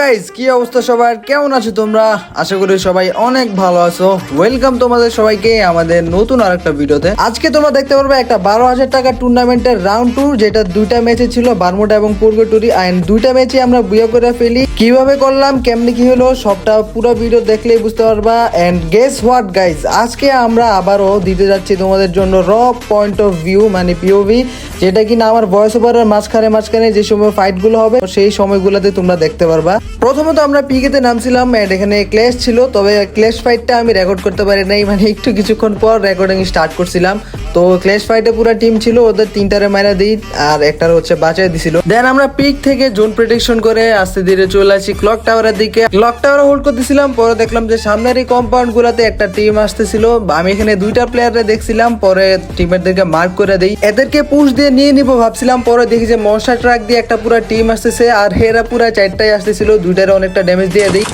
Guys কি অবস্থা সবার? কেমন আছো তোমরা? আশা করি সবাই অনেক ভালো আছো। ওয়েলকাম তোমাদের সবাইকে আমাদের নতুন আরেকটা ভিডিওতে। আজকে তোমরা দেখতে পারবে একটা বারো হাজার টাকা টুর্নামেন্টের রাউন্ড টু যেটা দুইটা ম্যাচে ছিল, বারমুডা এবং পূর্বটুরি অ্যান্ড দুইটা ম্যাচে আমরা বিয়ে করে ফেলি। কীভাবে করলাম, কেমনি কি হলো, সবটা পুরো ভিডিও দেখলেই বুঝতে পারবা। অ্যান্ড গেস হোয়াট গাইজ আজকে আমরা আবারও দিতে যাচ্ছি তোমাদের জন্য র পয়েন্ট অফ ভিউ মানে পিওভি যেটা কিনা আমার ভয়েস ওভারের মাঝখানে মাঝখানে যে সময় ফাইটগুলো হবে, সেই সময়গুলোতে তোমরা দেখতে পারবা। প্রথমত আমরা পিকেতে নামছিলাম and এখানে ক্লেশ ছিল, তবে ক্লেশ ফাইটটা আমি রেকর্ড করতে পারি নাই মানে একটু কিছুক্ষণ পর রেকর্ডিং স্টার্ট করছিলাম। তো ক্লেশ ফাইটে পুরো টিম ছিল, ওদের তিনটারে মারা দিই, আর একটার হচ্ছে বাঁচাই দিছিল। দেন আমরা পিক থেকে জোন প্রেডিকশন করে আস্তে ধীরে চলে আসি ক্লক টাওয়ারের দিকে। ক্লক টাওয়ারে হোল্ড করতেছিলাম পরে দেখলাম যে সামনের এই কম্পাউন্ড গুলাতে একটা টিম আসতেছিল। আমি এখানে দুইটা প্লেয়ারে দেখছিলাম, পরে টিমেরদেরকে মার্ক করে দেই। এদেরকে পুশ দিয়ে নিয়ে নিবো ভাবছিলাম, পরে দেখি যে মনস্টার ট্রাক দিয়ে একটা পুরো টিম আসতেছে, আর হেরা পুরো চারটাই আসতেছিল দুইটারে অনেকটা ড্যামেজ দিয়ে দিই।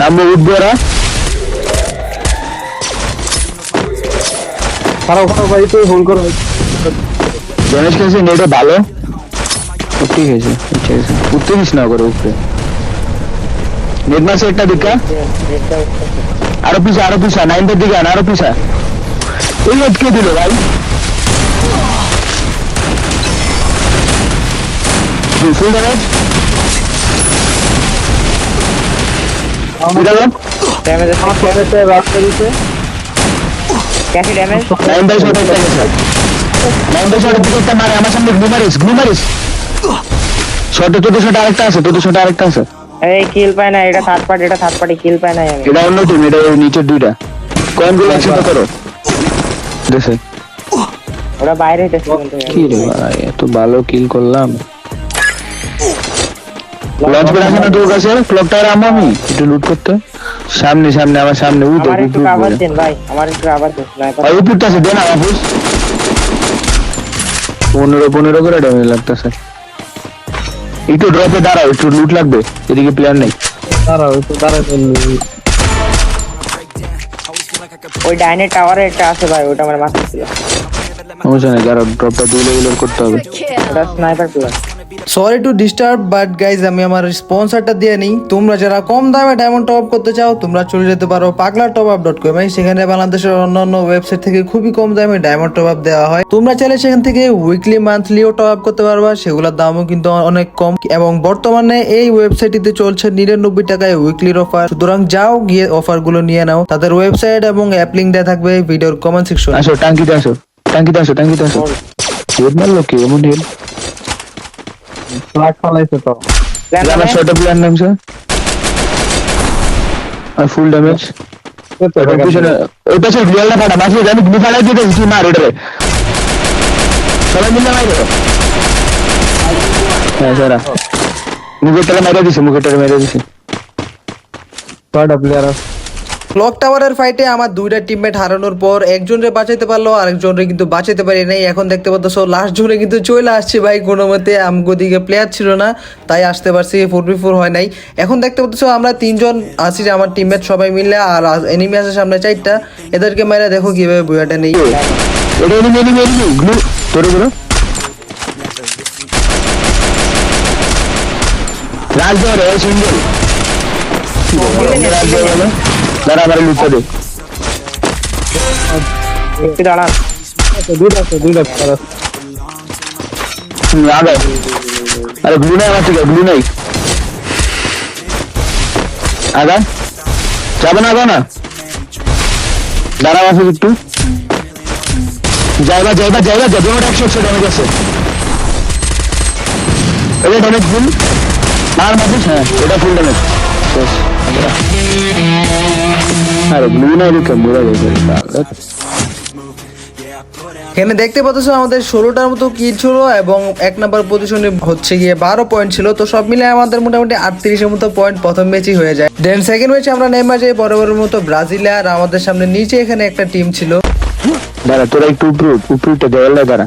নামবো উঠবো ওরা খারাপ খারাপ ভাই তুই হোল্ড করো। গণেশ কাছে নেটে ভালো। ও ঠিক আছে ঠিক আছে উঠতে দিস না করে উপরে। নেট মাসে একটা দিকা আরও পিছা আরও পিছা নাইনটার দিকে আন আরও পিছা। এই আটকে দিল ভাই? ফুল ড্যামেজ ড্যামেজ রাস্তা দিতে ড্যামেজ বাই বাই দিকে একটা মারে আমার সামনে শট আরেকটা আছে শট আরেকটা আছে। এই কিল পায় না এটা থার্ড পার্টি এটা থার্ড পার্টি কিল পায় না আমি। এটা অন্য টিম এটা ওই নিচের দুইটা। একসাথে করো। ওরা বাইরে হইতেছে কিন্তু। কি রে ভাই এত ভালো কিল করলাম। লঞ্চ প্যাড আছে না তোর কাছে ক্লক টাওয়ার আমো। একটু লুট করতে সামনে সামনে আমার সামনে। উই আমার একটু দেখ দেন ভাই আমার একটু কাভার দেন স্নাইপার আর উপরটা আছে দেন আমার বুঝ পনেরো পনেরো করে ড্যামেজ লাগতেছে। একটু ড্রপে দাঁড়াও একটু লুট লাগবে। এদিকে প্লেয়ার নেই। দাঁড়াও একটু দাঁড়াও ওই ডাইনের টাওয়ারে একটা আছে ভাই ওটা আমার মাথায় ছিল। সমস্যা নেই দাঁড়াও ড্রপটা দুই লেভেলের করতে হবে। ওটা sniper plus sorry to disturb but guys আমি আমার স্পন্সরটা দিয়ে নিই। তোমরা যারা কম দামে ডায়মন্ড টপ করতে চাও তোমরা চলে যেতে পারো পাগলা টপ আপ ডট কম সেখানে বাংলাদেশের অন্যান্য ওয়েবসাইট থেকে খুবই কম দামে ডায়মন্ড টপ আপ দেওয়া হয়। তোমরা চাইলে সেখান থেকে উইকলি মান্থলিও টপ আপ করতে পারবা। সেগুলোর দামও কিন্তু অনেক কম। এবং বর্তমানে এই ওয়েবসাইটটিতে চলছে নিরানব্বই টাকায় উইকলির অফার সুতরাং যাও গিয়ে অফারগুলো নিয়ে নাও। তাদের ওয়েবসাইট এবং অ্যাপ লিঙ্ক দেওয়া থাকবে ভিডিওর কমেন্ট সেকশন আসো টাঙ্কিতে আসো। টাঙ্কিতে আসো টাঙ্কিতে আসো। হেড মারলো কি? এমন হেড ফ্ল্যাট ফলাইছে তো আমার শর্ট প্ল্যান নাম স্যার আর ফুল ড্যামেজ পিছনে ওই পাশে গ্লিয়ালটা ফাটা মাসে আমি গ্লি ফাটাই দিতে তুই মার ওটারে সবাই মিলে মারো হ্যাঁ সারা মুখের টাকা মেরে দিছে মুখের টাকা মেরে দিছে ছয়টা প্লেয়ার ক্লক টাওয়ারের ফাইটে আমার দুইটা টিমমেট হারানোর পর একজনরে বাঁচাইতে পারল আরেকজনরে কিন্তু বাঁচাইতে পারি নাই। এখন দেখতে পাচ্ছ লাস্ট জনে কিন্তু চলে আসছে ভাই। কোনো মতে আমগো দিকে প্লেয়ার ছিল না তাই আসতে পারছি ফোর বি ফোর হয় নাই। এখন দেখতে পাচ্ছ আমরা তিনজন আছি যে আমার টিমমেট সবাই মিলে আর এনিমি আছে সামনে চারটা। এদেরকে মেরে দেখো কীভাবে বুয়াটা নেই। এটা দাঁড়া আমার লুটটা দে। আছে দুইটা আগে। আরে গ্লু নাই আমার থেকে গ্লু নাই। আগা। যাবে না আগা না। দাঁড়াও আছে একটু। যাইবা যাইবা যাইবা যা দুটো একশো একশো ড্যামেজ আছে। এটা ড্যামেজ ফুল আর মাসিস হ্যাঁ এটা ফুল ড্যামেজ আরে ব্লু নাই রে কেমন এখানে দেখতে পাচ্ছ আমাদের ষোলোটার মতো কি ছিল এবং এক নাম্বার পজিশনে হচ্ছে গিয়ে বারো পয়েন্ট ছিল। তো সব মিলে আমাদের মোটামুটি আটত্রিশের মতো পয়েন্ট প্রথম ম্যাচই হয়ে যায়। দেন সেকেন্ড ম্যাচে আমরা নেমে যাই বরাবরের মতো ব্রাজিলে আর আমাদের সামনে নিচে এখানে একটা টিম ছিল। দাঁড়া তোরা একটু উপরে উপরটা দেওয়ালে দাঁড়া।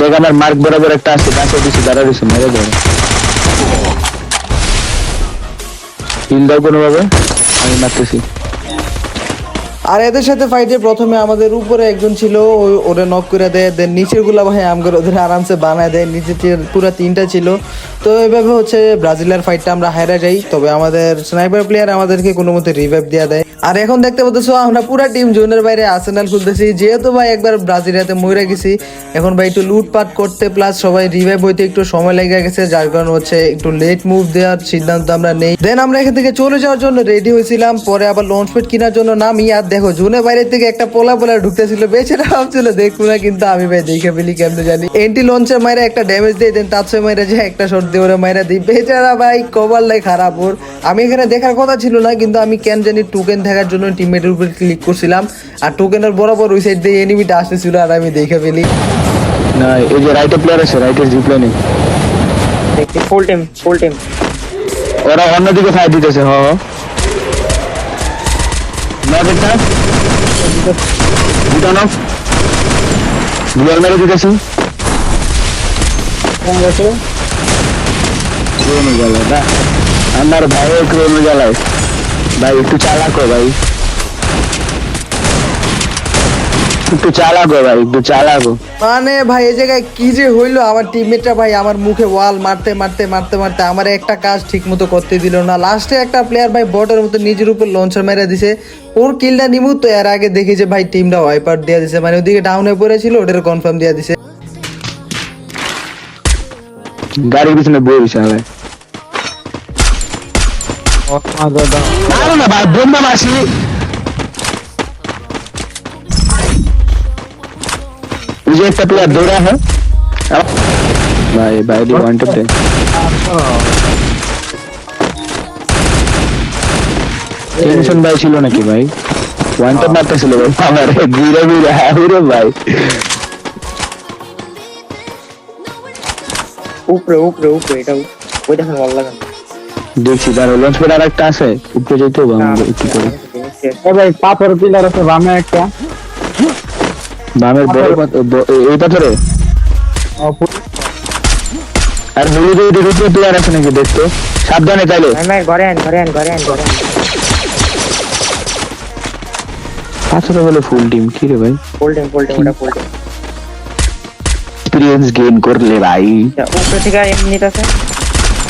দেখ আমার মার্ক বরাবর একটা আছে কাছে দিছে দাঁড়া দিছে মেরে দেবে হিল দাও কোনোভাবে। আমি মারতেছি। আর এদের সাথে ফাইটে প্রথমে আমাদের উপরে একজন ছিল ওরে নক করে দেয় দেন নিচেরগুলা ভাই আমগর ওদের আরামসে বানায় দেয় নিচে পুরো তিনটা ছিল। তো এভাবে হচ্ছে ব্রাজিলের ফাইটটা আমরা হারা যাই, তবে আমাদের স্নাইপার প্লেয়ার আমাদেরকে কোনো মতে রিভাইভ দেওয়া দেয়। আর এখন দেখতে পাচ্ছ, আমরা পুরো টিম জোনের বাইরে আর্সেনাল খুলতেছি। যেহেতু ভাই একবার ব্রাজিলিয়াতে মরে গেছি, এখন ভাই একটু লুটপাট করতে প্লাস সবাই রিভাইভ হইতে একটু সময় লেগে গেছে, যার কারণে হচ্ছে একটু লেট মুভ দেওয়ার সিদ্ধান্ত আমরা নেই। দেন আমরা এখান থেকে চলে যাওয়ার জন্য রেডি হয়েছিলাম, পরে আবার লঞ্চ প্যাড কেনার জন্য নামি, আর দেখো জুনের বাইরে থেকে একটা পোলা পোলা ঢুকতেছিল, বেচারা ভাবছিল, দেখব না কিন্তু আমি ভাই, দেখে ফেলি কেমনে জানি। এন্টি লঞ্চের মাইরে একটা ড্যামেজ দিয়ে দেন, তার সময় মাইরে যে একটা শট দিয়ে ওরা মাইরা দিই। বেচারা ভাই কবার লাই খারাপ ওর। আমি এখানে দেখার কথা ছিল না, কিন্তু আমি কেন জানি টোকেন দেখার জন্য টিমমেটের উপর ক্লিক করছিলাম। আর টোকেনের বরাবর ওই সাইড দিয়ে এনিমিটা আসতেছিল আর আমি দেখে ফেলি। না এই যে রাইটে প্লেয়ার আছে রাইটে জি প্লেনে দেখছি ফুল টিম ফুল টিম ওরা অন্যদিকে ফাইট দিতেছে হ হ। না দেখটা দুটা নক দুয়ার মেরে দিতেছি। ক্রোনো জ্বালায় না। আমার ভাই ক্রোনো জ্বালায় ভাই একটু চালাক ভাই। একটু চালাক ভাই একটু চালাক। মানে ভাই এই জায়গায় কি যে হইল আমার টিমমেটটা ভাই আমার মুখে ওয়াল মারতে মারতে মারতে মারতে আমার একটা কাজ ঠিক মতো করতে দিল না। লাস্টে একটা প্লেয়ার ভাই বটের মতো নিজের উপর লঞ্চার মেরে দিছে। ওর কিলটা নিমু তো এর আগে দেখি যে ভাই টিমটা ওয়াইপার দিয়ে দিছে। মানে ওদিকে ডাউনে পড়েছিল ওটার কনফার্ম দিয়ে দিছে। গাড়ির পিছনে বই বিশাল ভাই মারো না ভাই বোম্বা মাসি ওই যে একটা প্লেয়ার দৌড়া হ্যাঁ ভাই বাইরে ওয়ান টু টেন টেনশন ভাই ছিল নাকি ভাই ওয়ান টপ মারতেছিল ভাই আমার ঘুরে ঘুরে হ্যাঁ ঘুরে ভাই উপরে এটা দেখছি তার লঞ্চ প্যাড আর একটা আছে উপরে যেতে হবে আমাদের একটু করে ভাই পাথর পিলার আছে বামে একটা। বামের বড় এই পাথরে? আর হলুদ উপরে প্লেয়ার আছে নাকি দেখতো? সাবধানে তাইলে। ভাই ঘরে আন ঘরে আন ঘরে আন ঘরে আন। পাথরে বলে ফুল টিম কি রে ভাই? ফুল টিম ফুল টিম ওটা ফুল টিম এক্সপিরিয়েন্স গেইন করলে ভাই। উপরে থেকে এমনিতে আছে?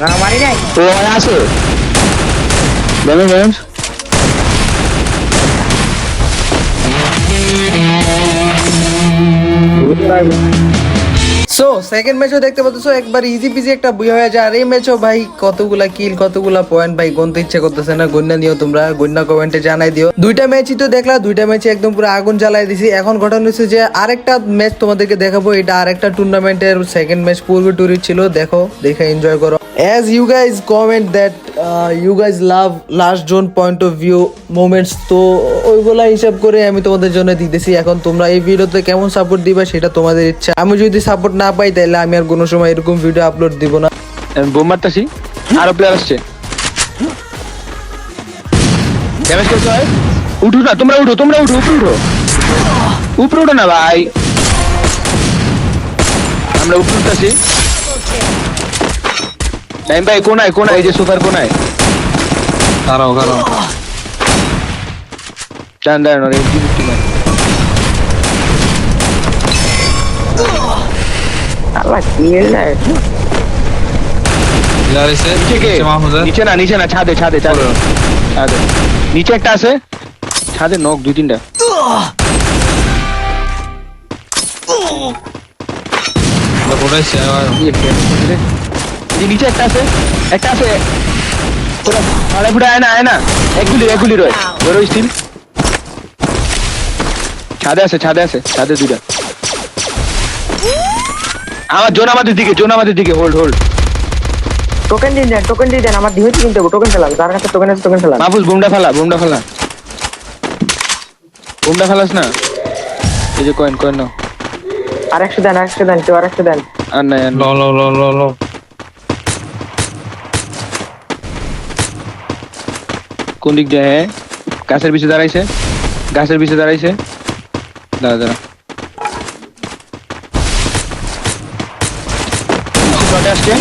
না মারি নাই ও আছে দেবে গেমস সো সেকেন্ড ম্যাচও দেখতে পাচ্ছ একবার ইজি পিজি একটা বই হয়ে যায়। আর এই ম্যাচও ভাই কতগুলা কিল কতগুলা পয়েন্ট ভাই গনতে ইচ্ছে করতেছে না? গন্যা নিও তোমরা গন্যা কমেন্টে জানাই দিও। দুইটা ম্যাচই তো দেখলা দুইটা ম্যাচে একদম পুরো আগুন জ্বালাই দিছি। এখন ঘটনা হচ্ছে যে আরেকটা ম্যাচ তোমাদেরকে দেখাবো। এটা আরেকটা টুর্নামেন্টের সেকেন্ড ম্যাচ পূর্বে টুরি ছিল। দেখো দেখে এনজয় করো। As you guys comment that you guys love last zone point of view moments তো ওইগুলা হিসাব করে আমি তোমাদের জন্য দিতেছি। এখন তোমরা এই ভিডিওতে কেমন সাপোর্ট দিবা সেটা তোমাদের ইচ্ছা। আমি যদি সাপোর্ট না পাই তাহলে আমি আর কোনো সময় এরকম ভিডিও আপলোড দিব না। বোম মারতাছি। আরও প্লেয়ার আসছে। ড্যামেজ করতে উঠো না, তোমরা উঠো তোমরা উঠো, উপরে উঠো। উপরে উঠো না ভাই। আমরা উপরে উঠতেছি। টাইম ভাই কোনায় কোনায়? এই যে সোফার কোনায়। দাঁড়াও দাঁড়াও। ডান ডান ওরে ফিফটি ম্যান আল্লাহ প্লেয়ার এসে নিচে কে? নিচে না নিচে না ছাদে ছাদে ছাদে। ছাদে। নিচে একটা আছে। ছাদে নক দুই তিনটা। কে? রে? এই নিচে একটা আছে একটা আছে। তোরা মারা ফুটে আয় না আয় না। এক গুলি এক গুলি রয়। ধরো স্টিল ছাদে আছে ছাদে আছে ছাদে দুইটা। আমার জোন আমাদের দিকে জোন আমাদের দিকে হোল্ড হোল্ড টোকেন দিয়ে দেন টোকেন দিয়ে দেন আমার দিয়ে কিনতে হবে টোকেন ফেলাম যার কাছে টোকেন আছে টোকেন ফেলাম মাহফুজ বুমটা ফেলা বুমটা ফেলা। বোমটা ফেলাস না? এই যে কয়েন কয়েন নাও। আর একশো দেন আরেকশো দেন কেউ আরেকশো দেন। আর নাই আর ল। ল ল ল। কোন দিক দিয়ে? হ্যাঁ গাছের পিছে দাঁড়াইছে। গাছের পিছে দাঁড়াইছে। দাঁড়া দাঁড়া। শটে আসছে।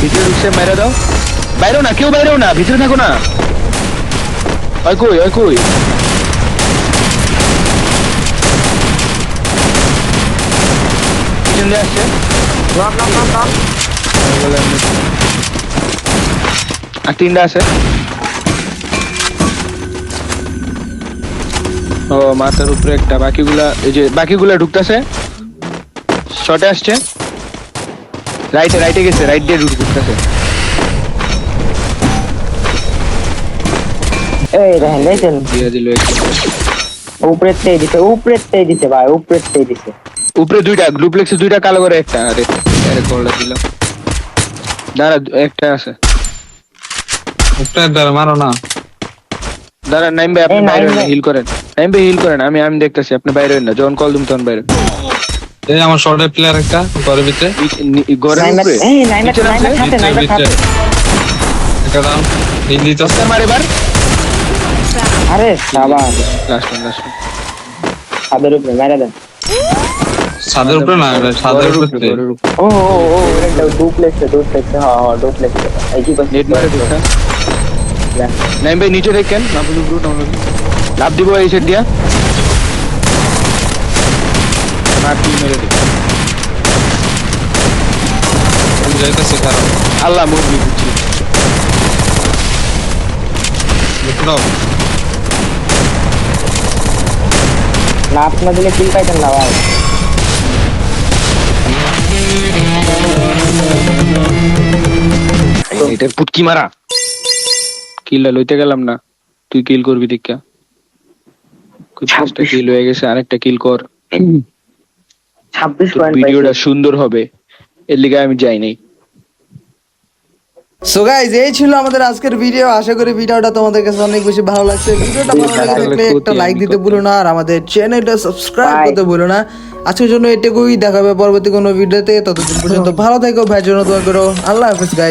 ভিতরে ঢুকছে মেরে দাও। বাইরেও না কেউ বাইরেও না ভিতরে থাকো না। ওই কই ওই কই? পিছন দিয়ে আসছে। আর তিনটা আছে। ও মাথার উপরে একটা বাকিগুলা এই যে বাকিগুলা ঢুকতেছে। শটে আসছে। রাইটে রাইটে গেছে রাইট দিয়ে ঢুকতেছে। এই দেখেন দেখেন দিয়ে দিল একটা। উপরের তেই দিছে উপরের তেই দিছে ভাই উপরের তেই দিছে। উপরে দুইটা ডুপ্লেক্সে দুইটা কালো করে একটা। আরে আরে কলটা দিলাম। দাঁড়া একটা আছে। একটা দ্বারা মারো না। দাঁড়া নাইমবে আপনি বাইরে হিল করেন। নাইমবে হিল করেন আমি আমি দেখতেছি আপনি বাইরে হন না যখন কল দিম তখন বাইরে এই আমার শর্টের প্লেয়ার একটা ঘরের ভিতরে। ঘরের নাইমার এই খাতে খাতে একটা দাম এবার। আরে লাস্ট ওয়ান লাস্ট ছাদের উপরে মেরে দেন। ছাদের উপরে না ছাদের উপরে ও ও ও এটা ডুপ্লেক্সে ডুপ্লেক্সে হ্যাঁ হ্যাঁ ডুপ্লেক্সে এই কি নেট মারে নাইম ভাই নিচে দেখেন ডাউনলোড লাভ দিব এই সেট দিয়া মার কি মেরে দে যাইতেছে কারণ আল্লাহ মুখ দিচ্ছি দেখো না আপনার দিলে কিল পাইতেন না ভাই এটা পুটকি মারা কিলটা লইতে গেলাম না তুই কিল করবি দীক্ষা পাঁচটা কিল হয়ে গেছে আরেকটা কিল কর। ছাব্বিশ পয়েন্ট ভিডিওটা সুন্দর হবে এর লিগে আমি যাই নাই। সো গাইজ এই ছিল আমাদের আজকের ভিডিও আশা করি ভিডিওটা তোমাদের কাছে অনেক বেশি ভালো লাগছে। ভিডিওটা ভালো লাগে থাকলে একটা লাইক দিতে ভুলো না আর আমাদের চ্যানেলটা সাবস্ক্রাইব করতে ভুলো না। আজকের জন্য এটুকুই দেখাবে পরবর্তী কোনো ভিডিওতে ততদিন পর্যন্ত ভালো থেকো ভাইয়ের জন্য দোয়া করো। আল্লাহ হাফেজ গাইজ